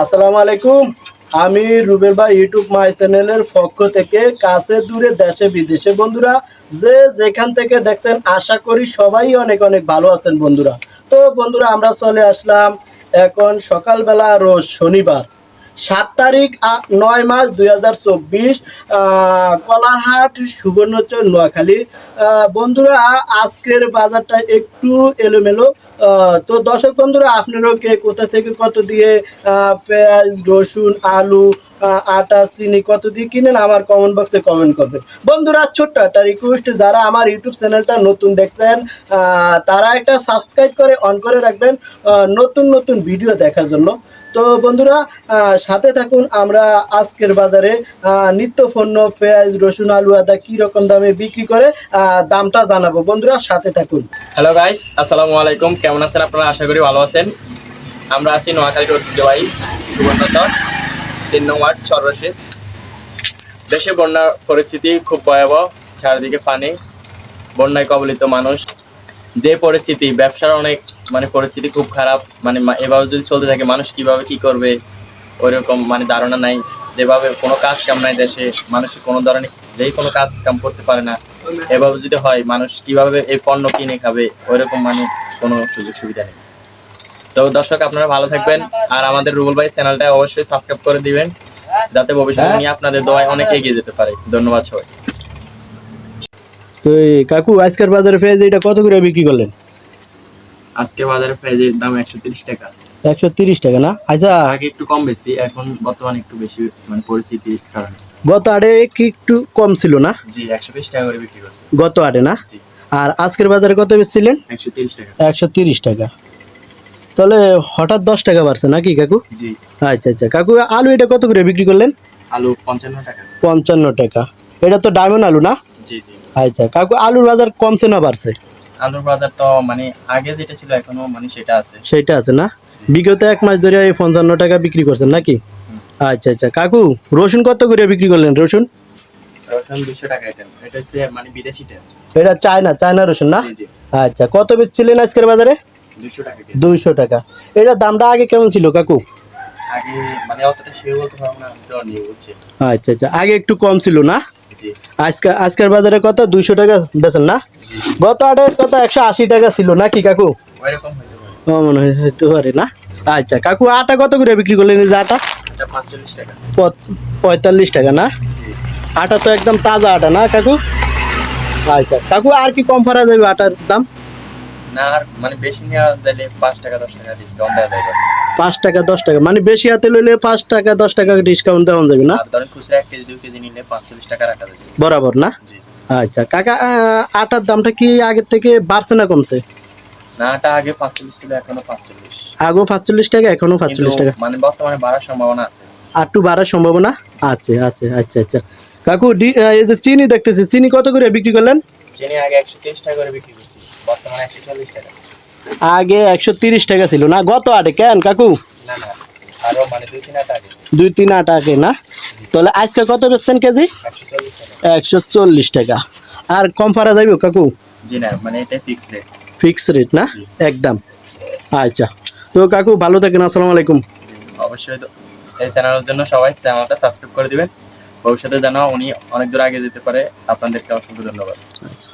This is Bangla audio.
আসসালামু আলাইকুম। আমি রুবেল ভাই ইউটিউব মাই চ্যানেলের পক্ষ থেকে কাছে দূরে দেশে, বিদেশে। বন্ধুরা, যে যেখান থেকে দেখছেন, আশা করি সবাই অনেক অনেক ভালো আছেন বন্ধুরা। তো বন্ধুরা, আমরা চলে আসলাম এখন সকালবেলা রোজ শনিবার। সাত তারিখ নয় মাস দুই হাজার চব্বিশ কলারহাট, সুবর্ণচর, নোয়াখালী। বন্ধুরা, আজকের বাজারটা একটু এলোমেলো। তো দর্শক বন্ধুরা, আপনারাও কে কোথা থেকে কত দিয়ে পেঁয়াজ, রসুন, আলু আটা, চিনি কত দিয়ে কিনেন আমার কমেন্ট বক্সে কমেন্ট করবেন বন্ধুরা, ছোট্ট একটা রিকোয়েস্ট যারা আমার ইউটিউব চ্যানেলটা নতুন দেখছেন তারা একটা সাবস্ক্রাইব করে অন করে রাখবেন নতুন নতুন ভিডিও দেখার জন্য। তো বন্ধুরা সাথে থাকুন, আমরা আজকের বাজারে নিত্য পণ্য পেঁয়াজ, রসুন, আলু, আদা কি রকম দামে বিক্রি করে দামটা জানাব। বন্ধুরা, সাথে থাকুন। হ্যালো গাইস আসসালামু আলাইকুম। কেমন আছেন আপনারা? আশা করি ভালো আছেন। আমরা আছি নোয়াখালীর ঐতিহ্যবাহী সুবর্ণচর তিন নং ওয়ার্ড, সর্বশেষ। দেশে বন্যার পরিস্থিতি খুব ভয়াবহ, চারিদিকে পানি, বন্যায় কবলিত মানুষ। যে পরিস্থিতি, ব্যবসার অনেক মানে পরিস্থিতি খুব খারাপ মানে এভাবে যদি চলতে থাকে, মানুষ কীভাবে কি করবে? ওইরকম মানে ধারণা নাই। যেভাবে কোনো কাজ কাম নাই দেশে, মানুষ কোনো ধরনের যেই কোনো কাজ কাম করতে পারে না। এভাবে যদি হয়, মানুষ কীভাবে এই পণ্য কিনে খাবে? ওইরকম মানে কোনো সুযোগ সুবিধা নেই। তো দর্শক আপনারা ভালো থাকবেন। আর আমাদের রুবুল ভাই চ্যানেলটা অবশ্যই সাবস্ক্রাইব করে দিবেন যাতে ভবিষ্যতে নিয়ে আপনাদের দোয়ায় অনেক এগিয়ে যেতে পারে। ধন্যবাদ সবাই তো এই কাকু আজকের বাজারে পেঁয়াজ এটা কত করে বিক্রি করলেন? আজকে বাজারে পেঁয়াজের দাম একশো তিরিশ টাকা। একশো তিরিশ টাকা না? আচ্ছা। আগে একটু কম বেশি এখন বর্তমানে একটু বেশি মানে পরিস্থিতির কারণে। গত কি একটু কম ছিল না? জি একশো বিশ টাকা করে বিক্রি করছে। গত আটে না? আর আজকের বাজারে কত বেচছিলেন? একশো তিরিশ টাকা। একশো তিরিশ টাকা। তাহলে হঠাৎ দশ টাকা বাড়ছে নাকি কাকু? জি। আচ্ছা আচ্ছা। কাকু আলু এটা কত করে বিক্রি করলেন? আলু পঞ্চান্ন টাকা। পঞ্চান্ন টাকা। এটা তো ডায়মন্ড আলু না? জি জি। আচ্ছা কাকু আলুর বাজার কমছে না বাড়ছে? আলুর বাজার তো মানে আগে যেটা ছিল এখনও মানে সেটা আছে। সেইটা আছে না? বিগত এক মাস ধরে এই পঞ্চান্ন টাকা বিক্রি করছেন নাকি? আচ্ছা আচ্ছা। কাকু রসুন কত করে বিক্রি করলেন রসুন? রসুন দুশো টাকা এটা। এটা হচ্ছে মানে বিদেশি এটা চায়না চায়না রসুন না? আচ্ছা কত বেচছিলেন আজকের বাজারে। দুইশো টাকা এটা দামটা আগে কেমন ছিল কাকু? আগে মানে না আচ্ছা আচ্ছা। আগে একটু কম ছিল না? আজকে আজকের বাজারে কত? দুইশো টাকা বেচেন না? গত আটে কত? একশো আশি টাকা ছিল নাকি কাকু? ওইরকম হইতে ও মনে হয় হতে পারে না। আচ্ছা কাকু আটা কত করে বিক্রি করলেন এই যে আটা? পঁয়তাল্লিশ টাকা। না? আটা তো একদম তাজা আটা না কাকু? আচ্ছা কাকু আর কি কম পারা যাবে আটার দাম? না মানে বেশি নেওয়া পাঁচ টাকা দশ টাকা ডিসকাউন্ট দেওয়া যাবে। পাঁচ টাকা দশ টাকা মানে বেশি হাতে লইলে পাঁচ টাকা দশ টাকা ডিসকাউন্ট দেওয়া যাবে না? ধরেন খুচরা এক কেজি দুই কেজি নিলে পাঁচচল্লিশ টাকা রাখা যাবে। বরাবর না? আচ্ছা কাকা আটার দামটা কি আগের থেকে বাড়ছে না কমছে? না এটা আগে পাঁচচল্লিশ ছিল এখনও পাঁচচল্লিশ। আগেও পাঁচচল্লিশ টাকা এখনও পাঁচচল্লিশ টাকা। মানে বর্তমানে বাড়ার সম্ভাবনা আছে। বাড়ার সম্ভাবনা? আছে আছে আচ্ছা আচ্ছা। কাকু এই যে চিনি দেখতেছি চিনি কত করে বিক্রি করলেন? চিনি আগে একশো তিরিশ টাকা করে বিক্রি করছি। বর্তমানে একশো চল্লিশ টাকা। আগে একশো তিরিশ টাকা ছিল না? গত আটে কেন কাকু? মানে দুই তিন আটা আগে। না? তাহলে আজকে কত বেচছেন কেজি? একশো চল্লিশ টাকা। আর কম পারা যাবে কাকু? মানে ফিক্স রেট না? একদম। আচ্ছা। তো কাকু ভালো থাকেন আসসালামু আলাইকুম। অবশ্যই তো। এই চ্যানেলের জন্য সবাই চ্যানেলটা সাবস্ক্রাইব করে দিবেন। ভবিষ্যতে যেন উনি অনেক দূর আগে যেতে পারে আপনাদেরকে অসংখ্য ধন্যবাদ। আচ্ছা।